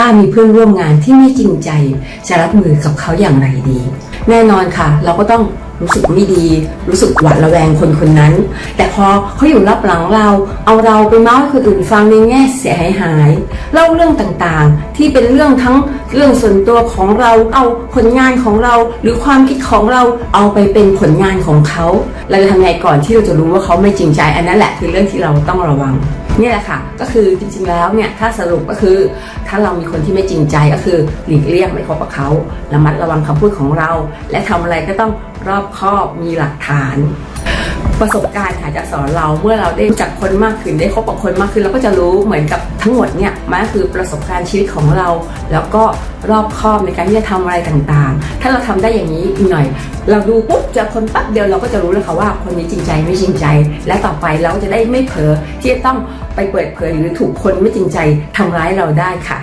ถ้ามีเพื่อนร่วมงานที่ไม่จริงใจ จะรับมือกับเขาอย่างไรดี แน่นอนค่ะ เราก็ต้อง รู้สึกไม่ดี รู้สึกหวาดระแวงคนคนนั้น แต่พอเขาอยู่รับหลังเรา เอาเราไปเมาส์ให้คนอื่นฟังในแง่เสียหายหายเล่าเรื่องต่างๆ ที่เป็นเรื่องทั้งเรื่องส่วนตัวของเราเอาผลงานของเรา หรือความคิดของเราเอาไปเป็นผลงานของเขาเราจะทำไงก่อนที่เราจะรู้ว่าเขาไม่จริงใจ อันนั้นแหละคือเรื่องที่เราต้องระวังนี่แหละค่ะก็คือจริงๆแล้วเนี่ยถ้าสรุปก็คือถ้าเรามีคนที่ไม่จริงใจก็คือหลีกเลี่ยงไม่คบกับเขาระมัดระวังคำพูดของเรา และทำอะไรก็ต้อง รอบคอบมีหลักฐาน ประสบการณ์ค่ะจะสอนเราเมื่อเราได้รู้จักคนมากขึ้นได้คบกับคนมากขึ้นเราก็จะรู้เหมือนกับทั้งหมดเนี่ยมันก็คือประสบการณ์ชีวิตของเรา แล้วก็รอบคอบในการที่จะทำอะไรต่างๆ ถ้าเราทำได้อย่างนี้อีกหน่อย เราดูปุ๊บเจอคนปั๊บเดียวเราก็จะรู้เลยค่ะว่าคนนี้จริงใจไม่จริงใจ และต่อไปเราก็จะได้ไม่เผลอที่จะต้องไปเปิดเผยหรือถูกคนไม่จริงใจทำร้ายเราได้ค่ะ